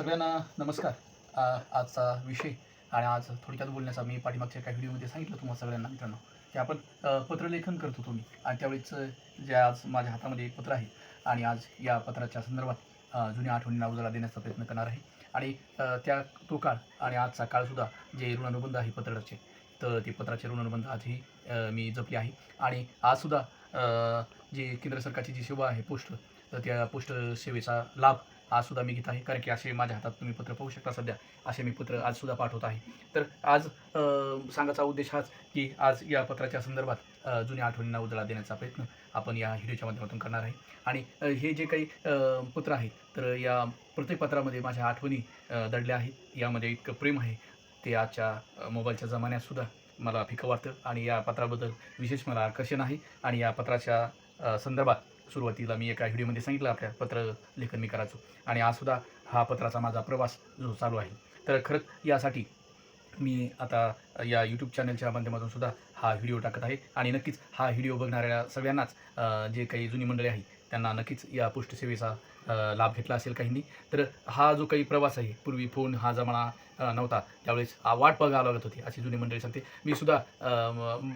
सगळ्यांना नमस्कार. आजचा विषय आणि आज थोडक्यात बोलण्याचा मी पाठीमागच्या काही व्हिडिओमध्ये सांगितलं तुम्हाला सगळ्यांना मित्रांनो की आपण पत्रलेखन करतो तुम्ही आणि त्यावेळेस जे आज माझ्या हातामध्ये एक पत्र आहे आणि आज या पत्राच्या संदर्भात जुन्या आठवणींना उजाला देण्याचा प्रयत्न करणार आहे. आणि त्या तो काळ आणि आजचा काळसुद्धा जे ऋणानुबंध आहे पत्राचे तर ते पत्राचे ऋणानुबंध आजही मी जपले आहे. आणि आजसुद्धा अ, जे केंद्र सरकारची जी सेवा आहे पोस्ट तर त्या पोस्ट सेवेचा लाभ आज सुद्धा मी घेत आहे कारण की असे माझ्या हातात तुम्ही पत्र पाहू शकता सध्या. असे मी पत्र आज सुद्धा पाठवत आहे. तर आज सांगायचा उद्देश हाच की आज या पत्राच्या संदर्भात जुन्या आठवणींना उजळा देण्याचा प्रयत्न आपण या व्हिडिओच्या माध्यमातून करणार आहे. आणि हे जे काही पत्र आहे तर या प्रत्येक पत्रामध्ये माझ्या आठवणी दडल्या आहेत. यामध्ये इतकं प्रेम आहे. ते आजच्या मोबाईलच्या जमान्यातसुद्धा मला फिकं वाटतं. आणि या पत्राबद्दल विशेष मला आकर्षण आहे. आणि या पत्राच्या संदर्भात सुरुवातीला मी एका व्हिडिओमध्ये सांगितलं आपल्या पत्र लेखन मी करायचो. आणि आजसुद्धा हा पत्राचा माझा प्रवास जो चालू आहे. तर खरंच यासाठी मी आता या यूट्यूब चॅनलच्या माध्यमातून सुद्धा हा व्हिडिओ टाकत आहे. आणि नक्कीच हा व्हिडिओ बघणाऱ्या सगळ्यांनाच जे काही जुनी मंडळी आहे त्यांना नक्कीच या पुष्टसेवेचा लाभ घेतला असेल काहींनी. तर हा जो काही प्रवास आहे पूर्वी फोन हा जमाना नव्हता. त्यावेळेस वाट बघावं लागत होती अशी जुनी मंडळी सांगते. मी सुद्धा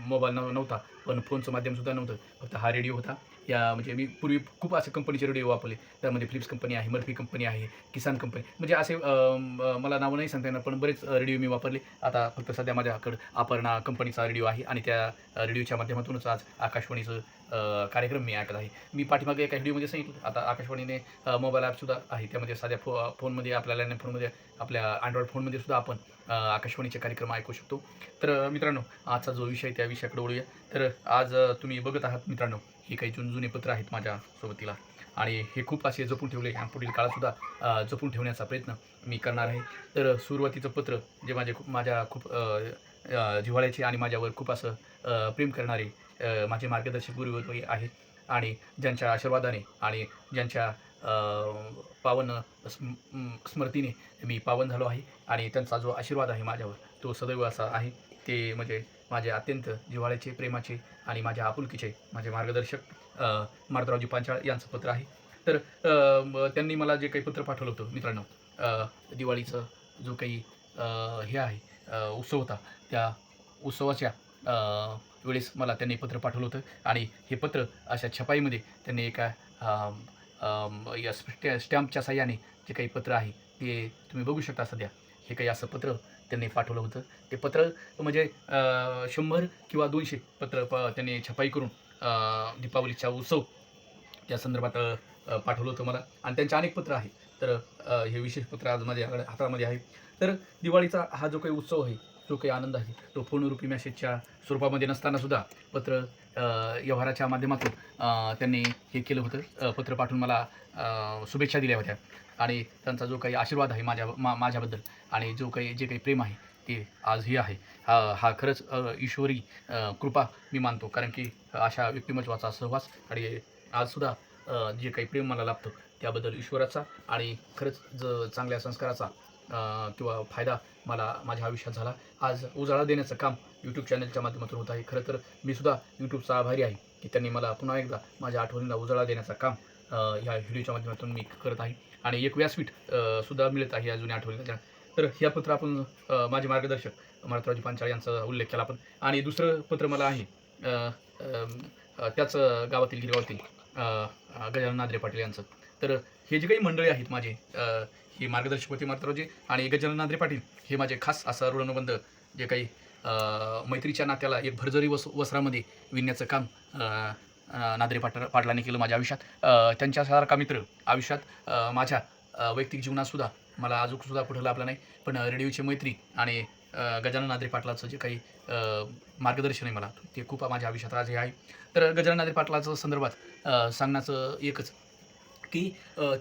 मोबाईल नव्हता. पण फोनचं माध्यमसुद्धा नव्हतं. फक्त हा रेडिओ होता. या म्हणजे मी पूर्वी खूप असे कंपनीचे रेडिओ वापरले. त्यामध्ये फिलिप्स कंपनी आहे मर्फी कंपनी आहे किसान कंपनी. म्हणजे असे मला नावं नाही सांगता येणार पण बरेच रेडिओ मी वापरले. आता फक्त सध्या माझ्याकडं अपर्णा कंपनीचा रेडिओ आहे आणि त्या रेडिओच्या माध्यमातूनच आज आकाशवाणीचं कार्यक्रम मी ऐकत आहे. मी पाठीमागे एका व्हिडिओमध्ये सांगितलं. आता आकाशवाणीने मोबाईल ॲपसुद्धा आहे. त्यामध्ये साध्या फो फोनमध्ये आपल्या लँड फोनमध्ये आपल्या अँड्रॉइड फोनमध्ये सुद्धा आपण आकाशवाणीचे कार्यक्रम ऐकू शकतो. तर मित्रांनो आजचा जो विषय त्या विषयाकडे वळूया. तर आज तुम्ही बघत आहात मित्रांनो ही काही जुन जुने पत्र आहेत माझ्या सोबतीला. आणि हे खूप असे जपून ठेवले आणि पुढील काळातसुद्धा जपून ठेवण्याचा प्रयत्न मी करणार आहे. तर सुरुवातीचं पत्र जे माझे खूप माझ्या खूप जिव्हाळ्याचे आणि माझ्यावर खूप असं प्रेम करणारे माझे मार्गदर्शक गुरुवर्ग आहेत. आणि ज्यांच्या आशीर्वादाने आणि ज्यांच्या पावन स्म स्मृतीने मी पावन झालो आहे आणि त्यांचा जो आशीर्वाद आहे माझ्यावर तो सदैव असा आहे. ते म्हणजे माझे अत्यंत जिव्हाळ्याचे प्रेमाचे आणि माझ्या आपुलकीचे माझे मार्गदर्शक मारुतरावजी पांचाळ यांचं पत्र आहे. तर त्यांनी मला जे काही पत्र पाठवलं होतं मित्रांनो दिवाळीचं जो काही हे आहे उत्सव होता त्या उत्सवाच्या वेळेस मला त्यांनी पत्र पाठवलं होतं. आणि हे पत्र अशा छपाईमध्ये त्यांनी एका या स्टॅ स्टॅम्पच्या साह्याने जे काही पत्र आहे ते तुम्ही बघू शकता सध्या. हे काही असं पत्र त्यांनी पाठवलं होतं. ते पत्र म्हणजे शंभर किंवा दोनशे पत्र प त्यांनी छपाई करून दीपावलीचा उत्सव त्या संदर्भात पाठवलं होतं मला. आणि त्यांचे अनेक पत्र आहे. तर हे विशेष पत्र आज माझ्या हातामध्ये आहे. तर दिवाळीचा हा जो काही उत्सव आहे जो काही आनंद आहे. तो पूर्णरूपी मेसेजच्या स्वरूपामध्ये नसतानासुद्धा पत्र व्यवहाराच्या माध्यमातून त्यांनी हे केलं होतं. पत्र पाठवून मला शुभेच्छा दिल्या होत्या. आणि त्यांचा जो काही आशीर्वाद आहे माझ्या मा माझ्याबद्दल आणि जो काही जे काही प्रेम आहे ते आजही आहे. हा हा खरंच ईश्वरी कृपा मी मानतो. कारण की अशा व्यक्तिमत्वाचा सहवास आणि आजसुद्धा जे काही प्रेम मला लाभतं त्याबद्दल ईश्वराचा आणि खरंच ज चांगल्या संस्काराचा किंवा फायदा मला माझ्या आयुष्यात झाला. आज उजाळा देण्याचं काम यूट्यूब चॅनलच्या माध्यमातून होत आहे. खरं तर मी सुद्धा यूट्यूबचा आभारी आहे की त्यांनी मला पुन्हा एकदा माझ्या आठवणीला उजाळा देण्याचं काम ह्या व्हिडिओच्या माध्यमातून मी करत आहे. आणि एक व्यासपीठ सुद्धा मिळत आहे या जुन्या आठवणीला तर ह्या पत्र आपण माझे मार्गदर्शक मारुतरावजी पांचाळ यांचा उल्लेख केला आपण. आणि दुसरं पत्र मला आहे त्याच गावातील गिरगावातील गजानन नादरे पाटील यांचं. तर हे जे काही मंडळी आहेत माझे हे ही मार्गदर्शक होते आणि गजानन नांद्रे पाटील हे माझे खास असा ऋणबंध जे काही मैत्रीच्या नात्याला एक भरजरी वस वस्त्रामध्ये विणण्याचं काम अ, अ, नादरे पाटलांनी केलं माझ्या आयुष्यात. त्यांच्यासारखा मित्र आयुष्यात माझ्या वैयक्तिक जीवनातसुद्धा मला अजूनसुद्धा कुठं लाभला नाही पण रेडिओची मैत्री आणि गजानन नादरे पाटलाचं जे काही मार्गदर्शन आहे मला ते खूप माझ्या आयुष्यात आज हे आहे. तर गजानन नादरे पाटलाचं संदर्भात सांगण्याचं एकच की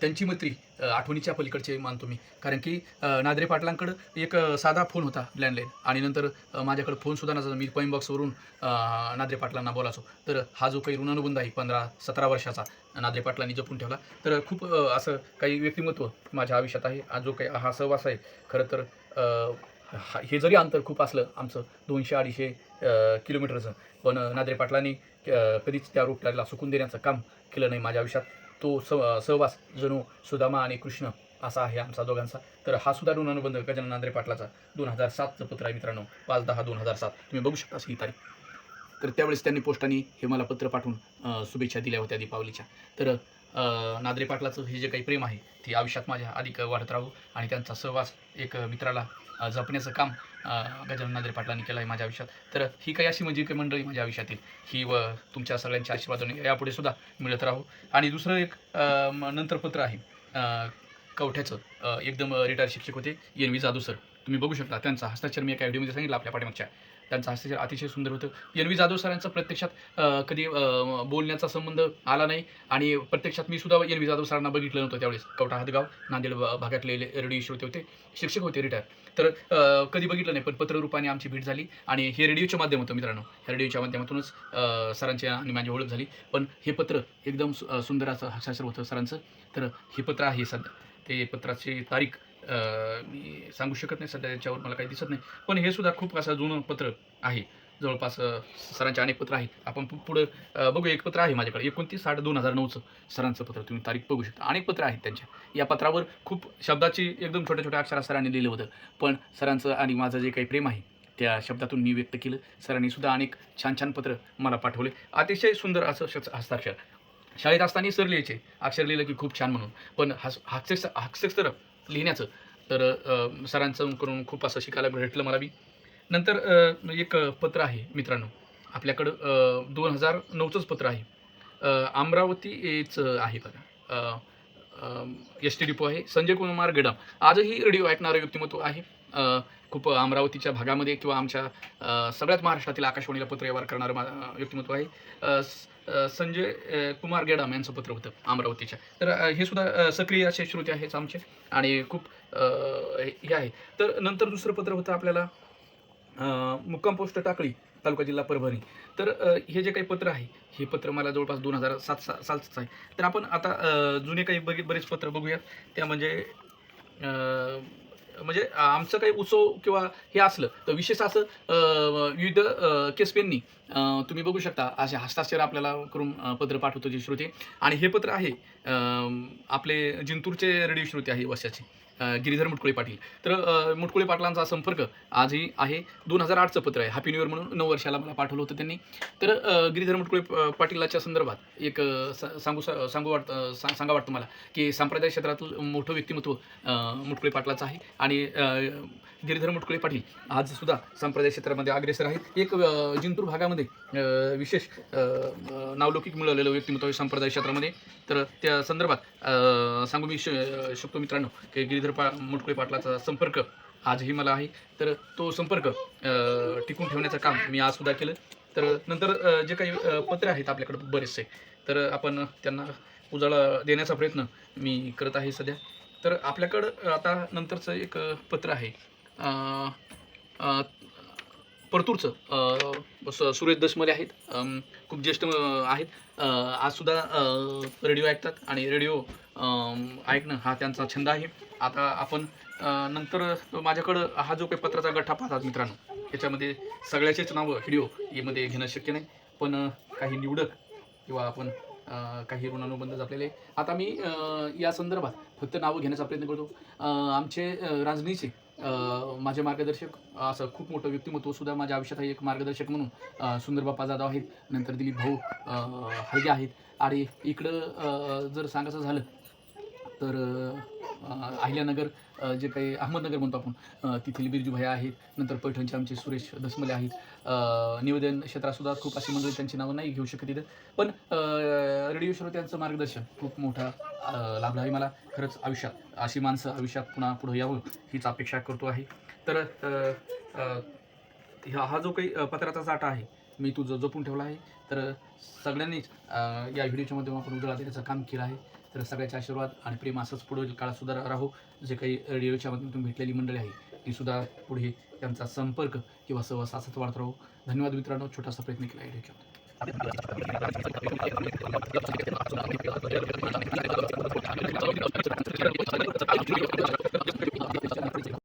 त्यांची मैत्री आठवणीच्या पलीकडचे मानतो मी. कारण की नादरे पाटलांकडं एक साधा फोन होता लँडलाईन आणि नंतर अ, माझ्याकडं फोनसुद्धा नसायचा. मी पॉईंट बॉक्सवरून नादरे पाटलांना बोलायचो. तर हा जो काही ऋणानुबंध आहे पंधरा सतरा वर्षाचा नादरे पाटलांनी जपून ठेवला. तर खूप असं काही व्यक्तिमत्व माझ्या आयुष्यात आहे. हा जो काही हा सहवास आहे खरं तर हा- हे जरी अंतर खूप असलं आमचं दोनशे अडीचशे किलोमीटरचं पण नादरे पाटलांनी कधीच त्या रूटला सुकून देण्याचं काम केलं नाही माझ्या आयुष्यात. तो स सहवास जणू सुदामा आणि कृष्ण असा आहे आमचा दोघांचा. तर हा सुद्धा ऋण अनुबंध गजानन नांद्रे पाटलाचा. दोन हजार सातचं पत्र आहे मित्रांनो. पाच दहा दोन हजार सात. तुम्ही बघू शकता ही तारीख. तर त्यावेळेस त्यांनी पोस्टाने हे मला पत्र पाठवून शुभेच्छा दिल्या होत्या दीपावलीच्या. तर नादरे पाटलाचं हे जे काही प्रेम आहे ते आयुष्यात माझ्या अधिक वाढत राहू आणि त्यांचा सहवास एक मित्राला जपण्याचं काम गजानन नादरे पाटलांनी केलं आहे माझ्या आयुष्यात. तर ही काही अशी म्हणजे काही मंडळी माझ्या आयुष्यातील. ही व तुमच्या सगळ्यांच्या आशीर्वादाने यापुढे सुद्धा मिळत राहू. आणि दुसरं एक म- नंतर पत्र आहे कवठ्याचं एकदम रिटायर शिक्षक होते. एन व्ही जाधव सर तुम्ही बघू शकता त्यांचा हस्ताक्षर मी एका व्हिडिओमध्ये सांगितलं आपल्या पाठीमागच्या. त्यांचं हस्ताक्षर अतिशय सुंदर होतं. एन व्ही जाधव सरांचं प्रत्यक्षात कधी बोलण्याचा संबंध आला नाही. आणि प्रत्यक्षात मी सुद्धा एन व्ही जाधव सरांना बघितलं नव्हतं त्यावेळेस. कवठा हातगाव नांदेड भागातले रेडिओ श्रोते होते. शिक्षक होते रिटायर तर कधी बघितलं नाही पण पत्ररूपाने आमची भेट झाली. आणि हे रेडिओच्या माध्यमातून मित्रांनो ह्या रेडिओच्या माध्यमातूनच सरांची आणि माझी ओळख झाली. पण हे पत्र एकदम सु- सुंदर असं हस्ताक्षर होतं सरांचं. तर हे पत्र आहे सध्या. ते पत्राची तारीख मी सांगू शकत नाही सध्या त्याच्यावर मला काही दिसत नाही. पण हे सुद्धा खूप असं जुनं पत्र आहे. जवळपास सरांचे अनेक पत्र आहेत. आपण पुढं बघू एक पत्र आहे माझ्याकडे. एकोणतीस आठ दोन हजार नऊचं सरांचं पत्र. तुम्ही तारीख बघू शकता. अनेक पत्र आहेत त्यांच्या. या पत्रावर खूप शब्दाची एकदम छोट्या छोट्या अक्षरात सरांनी लिहिलं होतं. पण सरांचं आणि माझं जे काही प्रेम आहे त्या शब्दातून मी व्यक्त केलं. सरांनी सुद्धा अनेक छान छान पत्र मला पाठवले. अतिशय सुंदर असं हस्ताक्षर. शाळेत असताना सर लिहायचे. अक्षर लिहिलं की खूप छान म्हणून. पण हस हस्ताक्षर हस्ताक्षर लिहिण्याचं तर सरांचं करून खूप असं शिकायला भेटलं मला बी. नंतर एक पत्र आहे मित्रांनो. आपल्याकडं दोन हजार नऊचंच पत्र आहे. अमरावतीचं आहे बघा. एस टी डिपो आहे. संजय कुमार गडाम. आजही रेडिओ ऐकणारं व्यक्तिमत्व आहे. खूप अमरावतीच्या भागामध्ये किंवा आमच्या सगळ्यात महाराष्ट्रातील आकाशवाणीला पत्र व्यवहार करणारं मा- व्यक्तिमत्व आहे. स- संजय कुमार गेडाम यांचं पत्र होतं अमरावतीच्या. तर हे सुद्धा सक्रिय असे श्रोते आहेत आमचे आणि खूप हे हे आहे. तर नंतर दुसरं पत्र होतं आपल्याला मुक्काम पोस्ट टाकळी तालुका जिल्हा परभणी. तर हे जे काही पत्र आहे हे पत्र मला जवळपास दोन हजार सात सा सालचंच आहे. तर आपण आता जुने काही बरे बरेच पत्र बघूयात. त्या म्हणजे म्हणजे आमचं काही उत्सव किंवा हे असलं तर विशेष असं विविध केसपेंनी तुम्ही बघू शकता असे हस्ताक्षर आपल्याला करून पत्र पाठवतो जे श्रोते. आणि हे पत्र आहे आपले जिंतूरचे रेडिओ श्रोते आहे वर्षाची. गिरीधर मुटकुळे पाटील. तर मुटकुळे पाटलांचा संपर्क आजही आहे. दोन हजार आठचं पत्र आहे. हॅपी न्यू इयर म्हणून नऊ वर्षाला मला पाठवलं होतं त्यांनी. तर गिरीधर मुटकुळे पाटीलाच्या संदर्भात एक सांगू सांगू वाटतं सांगा वाटतं मला की सांप्रदायिक क्षेत्रातील मोठं व्यक्तिमत्व मुटकुळे पाटलाचं आहे. आणि गिरीधर मुटकुळे पाटील आज सुद्धा संप्रदाय क्षेत्रामध्ये अग्रेसर आहेत. एक जिंतूर भागामध्ये विशेष नावलौकिक मिळालेलं व्यक्तिमत्व संप्रदाय क्षेत्रामध्ये. तर त्या संदर्भात सांगू मी श शकतो मित्रांनो की गिरीधर पा मुटकुळे पाटलाचा संपर्क आजही मला आहे. तर तो संपर्क टिकून ठेवण्याचं काम मी आज सुद्धा केलं. तर नंतर जे काही पत्रे आहेत आपल्याकडे बरेचसे तर आपण त्यांना उजाळा देण्याचा प्रयत्न मी करत आहे सध्या. तर आपल्याकडं आता नंतरचं एक पत्र आहे. परतूरचं सुरेश दशमले आहेत. खूप ज्येष्ठ आहेत. आजसुद्धा रेडिओ ऐकतात आणि रेडिओ ऐकणं हा त्यांचा छंद आहे. आता आपण नंतर माझ्याकडं हा जो काही पत्राचा गठ्ठा पाहतात मित्रांनो याच्यामध्ये सगळ्याचेच नावं व्हिडिओ यामध्ये घेणं शक्य नाही. पण काही निवडक किंवा आपण काही ऋणानुबंध जपलेले आता मी या संदर्भात फक्त नावं घेण्याचा प्रयत्न करतो. आमचे राजनीचे माझे मार्गदर्शक असं खूप मोठं व्यक्तिमत्व सुद्धा माझ्या आयुष्यात आहे एक मार्गदर्शक म्हणून सुंदरबापा जाधव आहेत नंतर दिलीप भाऊ अं, आहेत. आणि इकडं जर सांगायचं झालं तर अहिल्यानगर जे काही अहमदनगर म्हणतो आपण तिथील बिरजू आहेत नंतर पैठणचे आमचे सुरेश दसमले आहेत. निवेदन क्षेत्रातसुद्धा खूप अशी मंडळी त्यांची नावं नाही घेऊ शकत इथं. पण रेडिओ श्रोत्यांचं मार्गदर्शन खूप मोठा लाभला आहे मला. खरंच आयुष्यात अशी माणसं आयुष्यात पुन्हा पुढं यावं हीच अपेक्षा करतो आहे. तर हा हा जो काही पत्राचा साठा आहे मी तुझं जपून ठेवला आहे. तर सगळ्यांनीच या व्हिडिओच्या माध्यमातून आपण उजाळा देण्याचं काम केलं आहे. तर सगळ्याचे आशीर्वाद आणि प्रेम असंच पुढील काळात सुद्धा राहू. जे काही रेडिओच्या माध्यमातून भेटलेली मंडळी आहे ती सुद्धा पुढे त्यांचा संपर्क किंवा सहवास असाच वाढत राहू. धन्यवाद मित्रांनो. छोटासा प्रयत्न केला रेडिओच्या